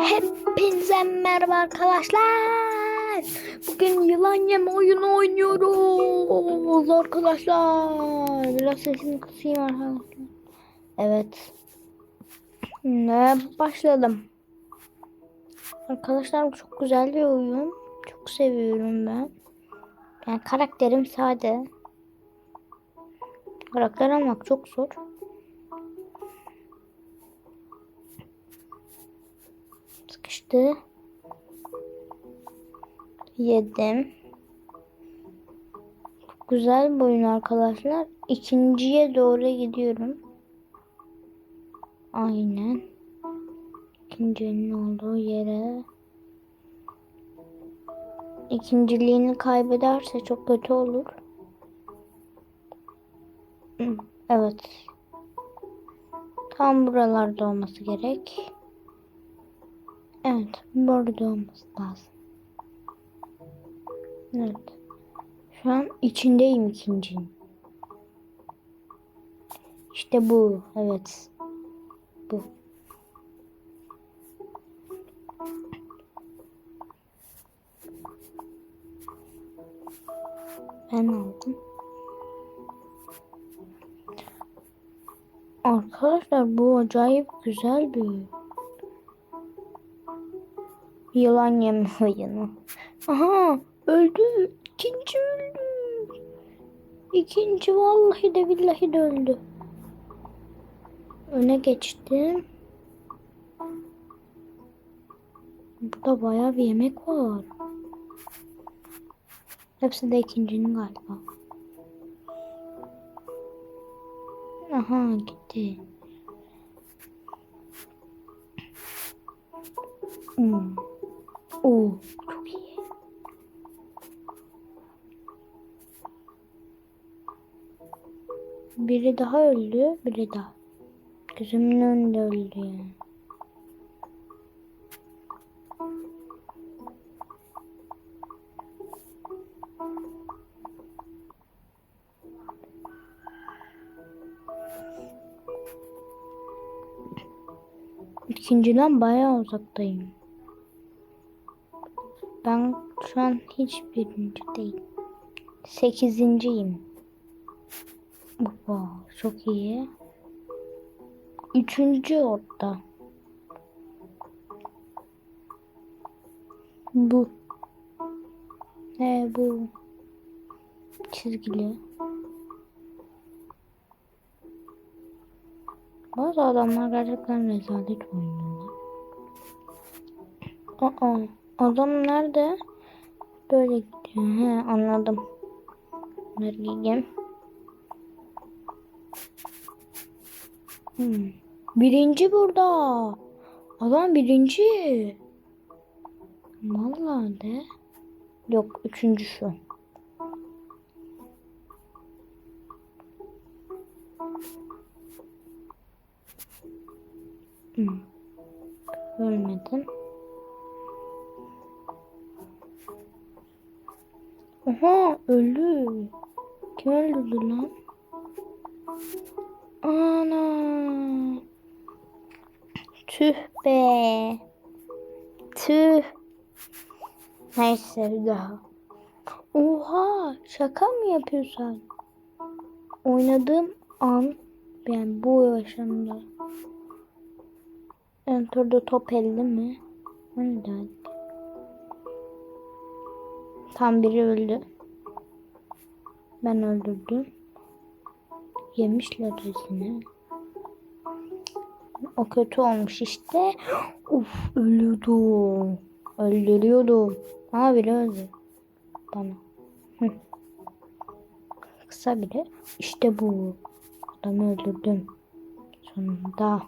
Hepinize merhaba arkadaşlar. Bugün yılan yeme oyunu oynuyoruz arkadaşlar. Biraz sesimi kısayım arkadaşlar. Evet. Ne başladım. Arkadaşlar çok güzel bir oyun. Çok seviyorum ben. Yani karakterim sade. Karakter almak çok zor. Sıkıştı. Yedim. Güzel bir oyun arkadaşlar. İkinciye doğru gidiyorum. Aynen. İkincinin olduğu yere. İkinciliğini kaybederse çok kötü olur. Evet. Tam buralarda olması gerek. Evet, burada olması lazım. Evet. Şu an içindeyim ikincinin. İşte bu. Evet. Bu. Ben aldım. Arkadaşlar bu acayip güzel bir. Yılan yeme oyunu. Aha öldü. İkinci öldü. İkinci vallahi de billahi de öldü. Öne geçtim. Burada bayağı bir yemek var. Hepsi de ikincinin galiba. Aha gitti. Hmm. Oo, çok iyi. Biri daha öldü, biri daha. Gözümün önünde öldü yani. İkinciden bayağı uzaktayım. Ben şu an hiç birinci değilim. Sekizinciyim. Oha, çok iyi. Üçüncü orada. Bu. Ne bu? Çizgili. Bazı adamlar gerçekten rezalet oynuyorlar. Aa, adam nerede? Böyle gidiyor. He, anladım. Bunları giyeyim. Hmm. Birinci burada. Adam birinci. Vallahi de. Yok üçüncü şu. Hmm. Görmedim. Oha öldü. Kim öldürdü lan? Ana. Tüh be. Tüh. Neyse bir daha. Oha şaka mı yapıyorsun? Oynadığım an yani bu yaşamda. Enter'da top elde mi? O neden? Tam biri öldü. Ben öldürdüm. Yemişler resini. O kötü olmuş işte. Uf ölüyordum. Öldürüyordum. Ama biri öldü. Bana. Kısa biri. İşte bu. Adamı öldürdüm. Sonunda.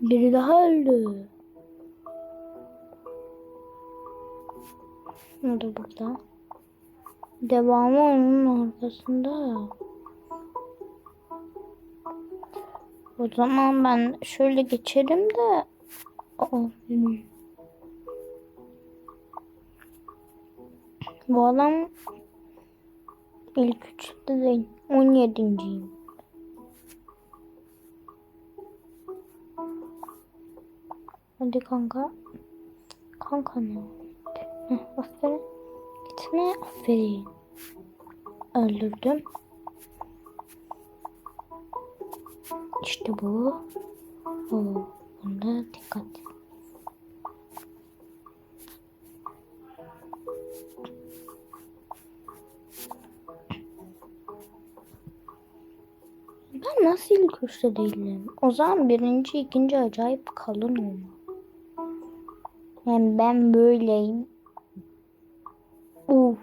Biri daha öldü. O da burada. Devamı onun arkasında. O zaman ben şöyle geçerim de. Aa. Bu adam ilk üçte değil. 17.yim. Hadi kanka. Kanka ne? Heh. Gitme. Aferin. Öldürdüm. İşte bu. Oo, bunda dikkat. Ben nasıl ilk üçte değilim? O zaman birinci, ikinci acayip kalın olma. Yani ben böyleyim. Uf.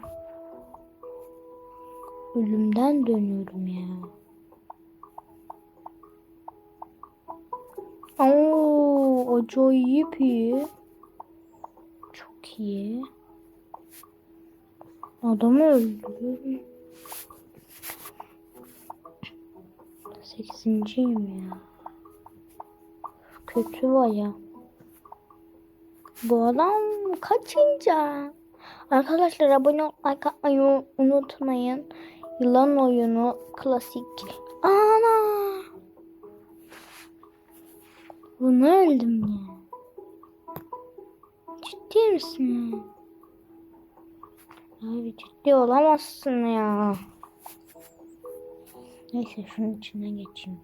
Ölümden dönüyorum ya. Oo, acayip iyi. Çok iyi. Adamı öldürdüm. Sekizinciyim ya. Kötü baya. Bu adam kaçıncı? Arkadaşlar abone ol, like atmayı unutmayın. Yılan oyunu klasik. Ana! Bunu öldüm ya. Ciddi misin? Abi ciddi olamazsın ya. Neyse şunun içine geçeyim.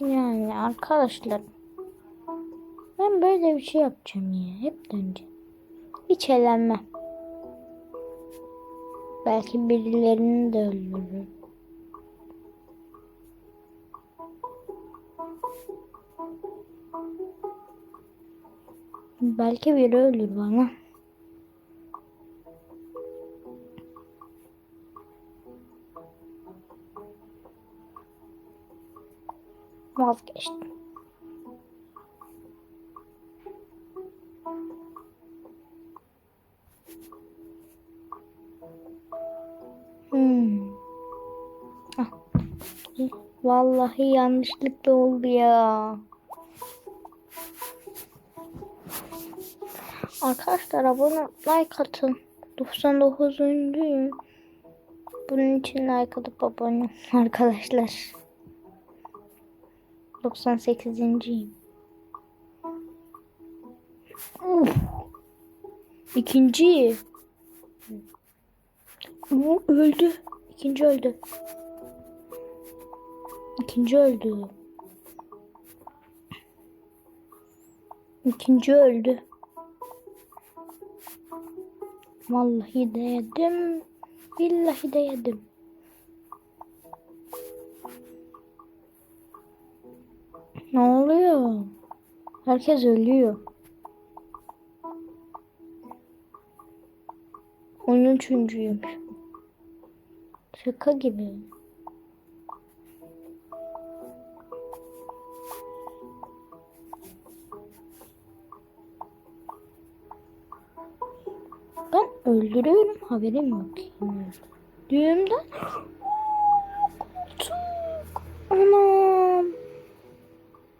Yani arkadaşlar ben böyle bir şey yapacağım ya. Hep döneceğim. Hiç eğlenmem. Belki birilerini de öldürürüm. Belki biri ölür bana. Vazgeçtim. Hmm. Ah. Vallahi yanlışlıkla oldu ya. Arkadaşlar abone like atın. 99. Bunun için like atıp abone arkadaşlar. 98.yim. Uf. İkinci. Bu öldü. İkinci öldü. İkinci öldü. İkinci öldü. Vallahi de yedim. Billahi de yedim. Herkes ölüyor. 13.yüm. Şaka gibi. Ben öldürüyorum haberim yok. Düğümden. Anam.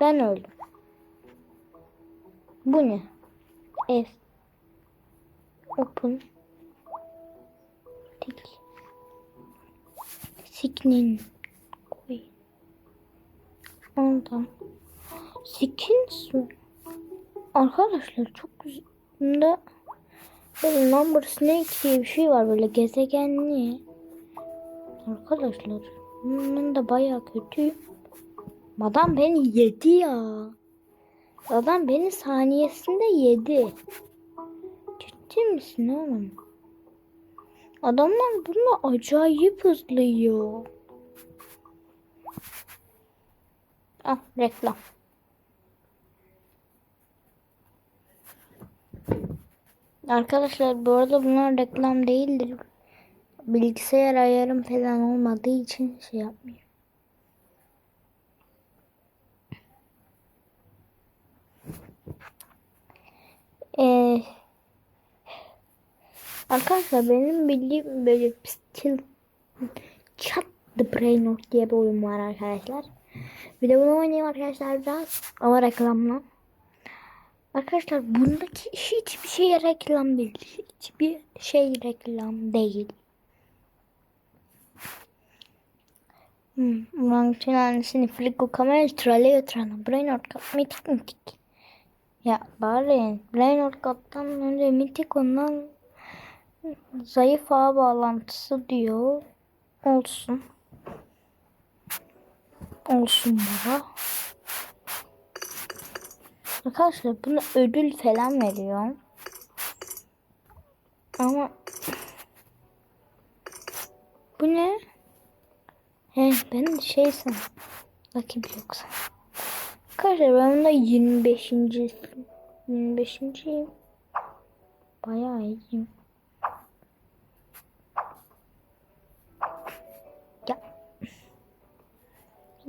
Ben öldüm. Bu ne? F. Open. Tek. Siknin. Koy. Ondan. Skins mi? Arkadaşlar çok güzel. Bunda böyle number snake diye bir şey var böyle gezegenli. Arkadaşlar bunun da bayağı kötü. Adam beni yedi ya. Adam beni saniyesinde yedi. Ciddi misin oğlum? Adamlar bunu acayip hızlıyor. Ah reklam. Arkadaşlar bu arada bunlar reklam değildir. Bilgisayar ayarım falan olmadığı için şey yapmıyorum. Arkadaşlar benim bildiğim böyle still chat the brain Not diye bir oyun var arkadaşlar. Bir de bunu oynayayım arkadaşlar biraz ama reklamla. Arkadaşlar bundaki hiçbir şey reklam değil. Hiçbir şey reklam değil. Hmm, Orangutan annesini frigo kamera trale götüren Brainerd Cup mitik mitik. Ya bari Brainerd Cup'tan önce mitik ondan zayıf ağ bağlantısı diyor. Olsun. Olsun baba. Arkadaşlar buna ödül falan veriyor. Ama bu ne? He ben şey san. Rakip yoksa. Arkadaşlar ben bunda 25. 25.yim. Bayağı iyiyim.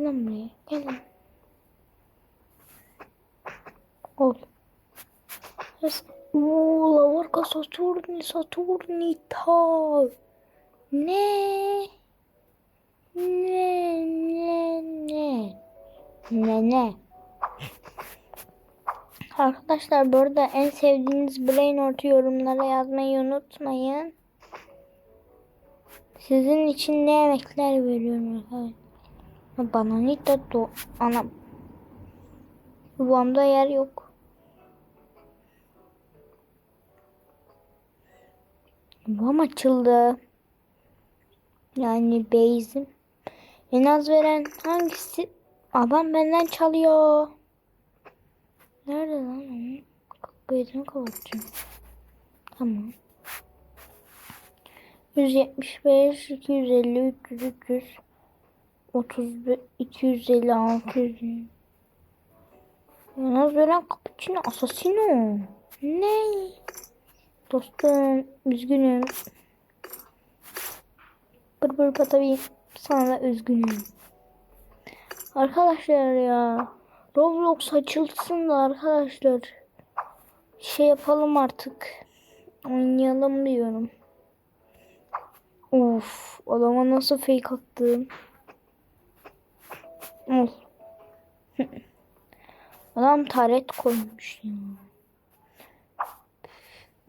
Lan buraya. Gel lan. Ol. Yes. Oo, Lavarka Saturni Saturnita. Ne? Ne ne ne? Ne ne? Arkadaşlar bu arada en sevdiğiniz Brainort yorumlara yazmayı unutmayın. Sizin için ne yemekler veriyorum arkadaşlar. Bananita do ana Babamda yer yok. Babam açıldı. Yani base'im. En az veren hangisi? Adam benden çalıyor. Nerede lan onun? Base'ini kapatacağım. Tamam. 175, 250, 300, 300, 30, 250, 600. En az veren cappuccino assassino. Ne? Dostum üzgünüm. Bır bır tabii sana da üzgünüm. Arkadaşlar ya. Roblox açılsın da arkadaşlar. Şey yapalım artık. Oynayalım diyorum. Of, adama nasıl fake attım. Of. Adam taret koymuş ya.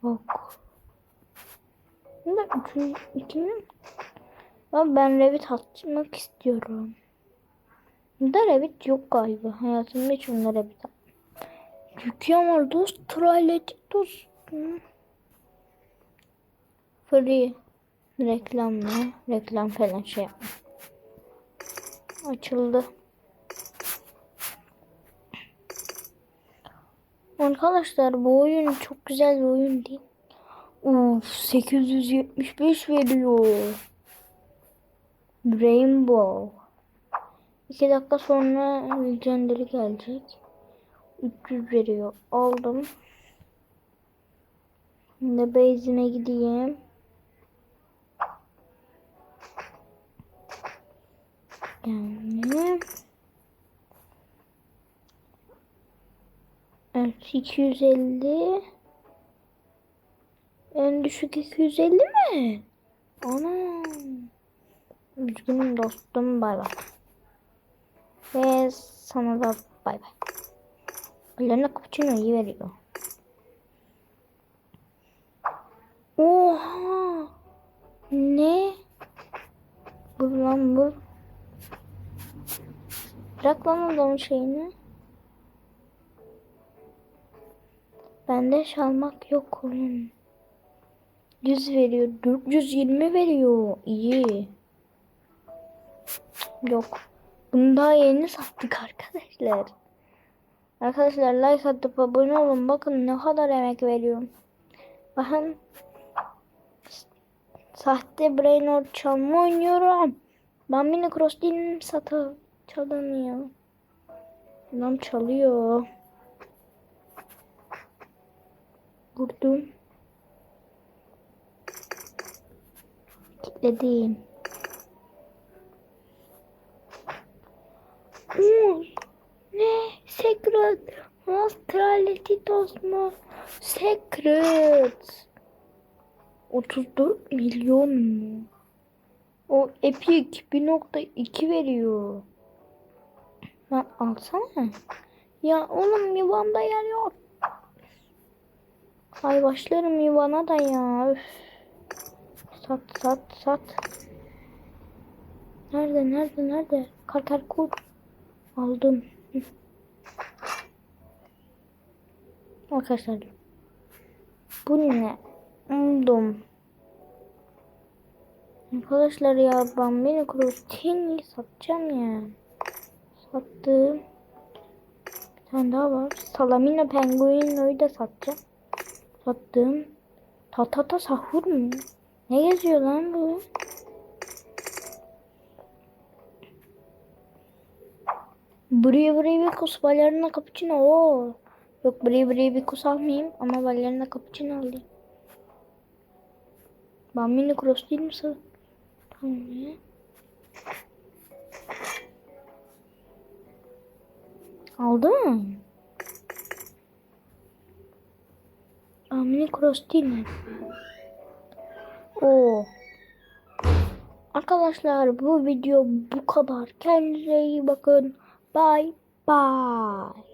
Bak. Ne de üçüncü, ikinin Ama ben Revit atmak istiyorum. Bunda Revit yok galiba. Hayatımda hiç bunda Revit Dükkan var dost. Traleti dost. Free. Reklam mı? Reklam falan şey yapma. Açıldı. Arkadaşlar bu oyun çok güzel bir oyun değil. Uf 875 veriyor. Rainbow. 2 dakika sonra Legendary gelecek. 300 veriyor. Aldım. Şimdi base'ine gideyim. Yani Evet 250 En düşük 250 mi? Ana. Üzgünüm dostum bay bay. Ve sana da bay bay. Ellerine cappuccino iyi veriyor. Oha! Ne? Bu lan bu Bırak lan adamın şeyini Bende çalmak yok oğlum. 100 veriyor. 420 veriyor. İyi. Yok. Bunu daha yeni sattık arkadaşlar. Arkadaşlar like atıp abone olun. Bakın ne kadar emek veriyorum. Bakın. Sahte Brainord çalma oynuyorum. Ben mini cross değilim satı çalınıyor. Adam çalıyor. Vurdum. Kilitledim. Hmm. Ne? Secret. Astralititos mu? Secret. 34 milyon mu? O Epic 1.2 veriyor. Lan alsana. Ya oğlum yuvamda yer yok. Ay başlarım yuvana da ya. Üf. Sat sat sat. Nerede nerede nerede? Kar kur. Aldım. Arkadaşlar. Bu ne? Aldım. Arkadaşlar ya ben beni Krustini satacağım ya. Sattım. Bir tane daha var. Salamina Penguino'yu da satacağım. Sattım. Tatata sahur mu? Ne geziyor lan bu? Buraya buraya bir kus balerina cappuccino. Oo. Yok buraya buraya bir kus almayayım ama balerina cappuccino alayım. Bambini cross değil mi sen? Tamam ya. Aldın. Bambini cross değil mi? Oo. Arkadaşlar bu video bu kadar. Kendinize iyi bakın. Bye bye.